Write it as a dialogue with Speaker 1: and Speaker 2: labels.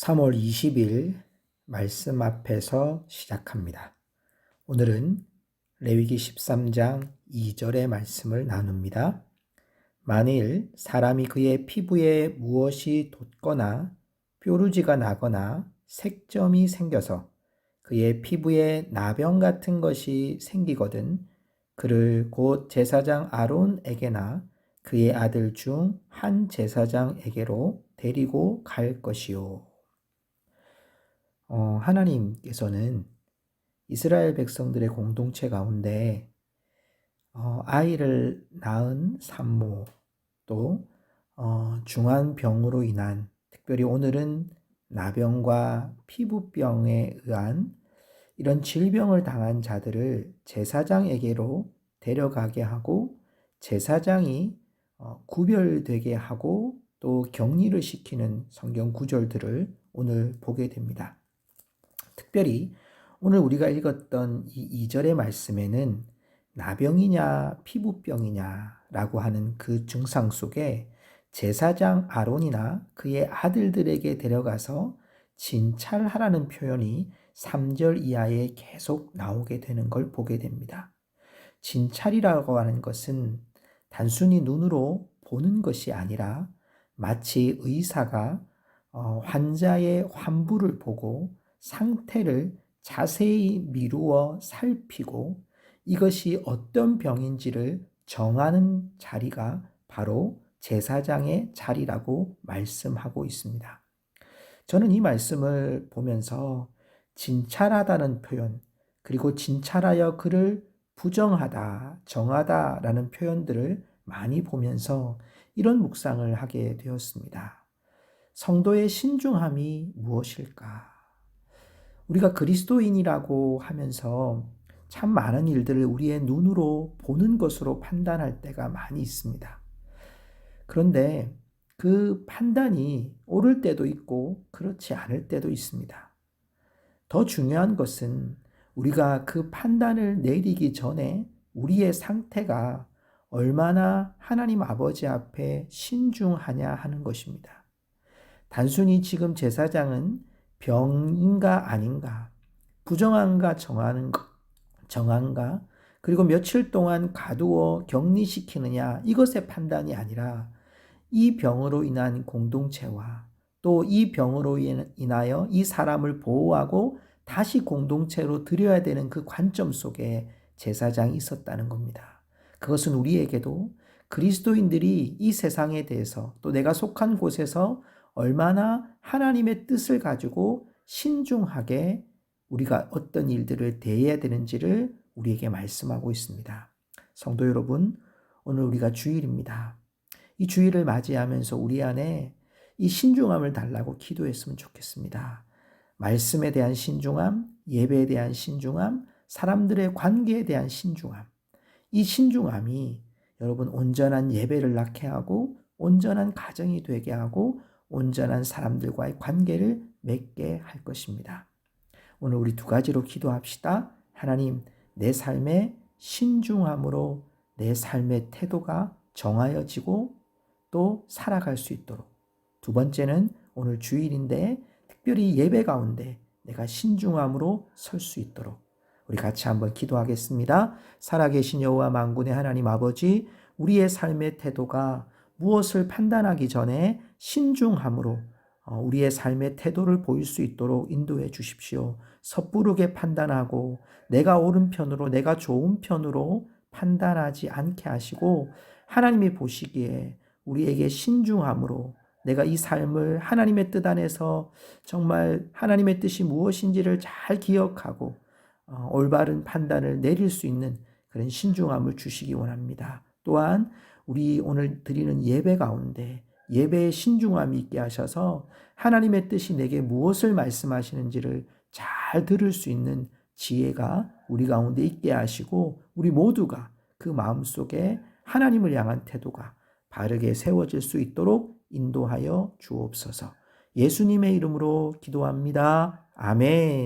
Speaker 1: 3월 20일 말씀 앞에서 시작합니다. 오늘은 레위기 13장 2절의 말씀을 나눕니다. 만일 사람이 그의 피부에 무엇이 돋거나 뾰루지가 나거나 색점이 생겨서 그의 피부에 나병 같은 것이 생기거든 그를 곧 제사장 아론에게나 그의 아들 중 한 제사장에게로 데리고 갈 것이요. 어, 하나님께서는 이스라엘 백성들의 공동체 가운데 어, 아이를 낳은 산모 또 어, 중한 병으로 인한 특별히 오늘은 나병과 피부병에 의한 이런 질병을 당한 자들을 제사장에게로 데려가게 하고 제사장이 어, 구별되게 하고 또 격리를 시키는 성경 구절들을 오늘 보게 됩니다. 특별히 오늘 우리가 읽었던 이 2절의 말씀에는 나병이냐 피부병이냐라고 하는 그 증상 속에 제사장 아론이나 그의 아들들에게 데려가서 진찰하라는 표현이 3절 이하에 계속 나오게 되는 걸 보게 됩니다. 진찰이라고 하는 것은 단순히 눈으로 보는 것이 아니라 마치 의사가 어, 환자의 환부를 보고 상태를 자세히 미루어 살피고 이것이 어떤 병인지를 정하는 자리가 바로 제사장의 자리라고 말씀하고 있습니다. 저는 이 말씀을 보면서 진찰하다는 표현, 그리고 진찰하여 그를 부정하다, 정하다라는 표현들을 많이 보면서 이런 묵상을 하게 되었습니다. 성도의 신중함이 무엇일까? 우리가 그리스도인이라고 하면서 참 많은 일들을 우리의 눈으로 보는 것으로 판단할 때가 많이 있습니다. 그런데 그 판단이 옳을 때도 있고 그렇지 않을 때도 있습니다. 더 중요한 것은 우리가 그 판단을 내리기 전에 우리의 상태가 얼마나 하나님 아버지 앞에 신중하냐 하는 것입니다. 단순히 지금 제사장은 병인가 아닌가, 부정한가 정하는 것, 정한가, 그리고 며칠 동안 가두어 격리시키느냐 이것의 판단이 아니라 이 병으로 인한 공동체와 또 이 병으로 인하여 이 사람을 보호하고 다시 공동체로 들여야 되는 그 관점 속에 제사장이 있었다는 겁니다. 그것은 우리에게도 그리스도인들이 이 세상에 대해서 또 내가 속한 곳에서 얼마나 하나님의 뜻을 가지고 신중하게 우리가 어떤 일들을 대해야 되는지를 우리에게 말씀하고 있습니다. 성도 여러분, 오늘 우리가 주일입니다. 이 주일을 맞이하면서 우리 안에 이 신중함을 달라고 기도했으면 좋겠습니다. 말씀에 대한 신중함, 예배에 대한 신중함, 사람들의 관계에 대한 신중함. 이 신중함이 여러분 온전한 예배를 낳게 하고 온전한 가정이 되게 하고 온전한 사람들과의 관계를 맺게 할 것입니다. 오늘 우리 두 가지로 기도합시다. 하나님, 내 삶의 신중함으로 내 삶의 태도가 정하여지고 또 살아갈 수 있도록. 두 번째는 오늘 주일인데 특별히 예배 가운데 내가 신중함으로 설 수 있도록. 우리 같이 한번 기도하겠습니다. 살아계신 여호와 만군의 하나님 아버지, 우리의 삶의 태도가 무엇을 판단하기 전에 신중함으로 어, 우리의 삶의 태도를 보일 수 있도록 인도해 주십시오. 섣부르게 판단하고 내가 옳은 편으로 내가 좋은 편으로 판단하지 않게 하시고 하나님이 보시기에 우리에게 신중함으로 내가 이 삶을 하나님의 뜻 안에서 정말 하나님의 뜻이 무엇인지를 잘 기억하고 어, 올바른 판단을 내릴 수 있는 그런 신중함을 주시기 원합니다. 또한 우리 오늘 드리는 예배 가운데 예배에 신중함이 있게 하셔서 하나님의 뜻이 내게 무엇을 말씀하시는지를 잘 들을 수 있는 지혜가 우리 가운데 있게 하시고 우리 모두가 그 마음속에 하나님을 향한 태도가 바르게 세워질 수 있도록 인도하여 주옵소서. 예수님의 이름으로 기도합니다. 아멘.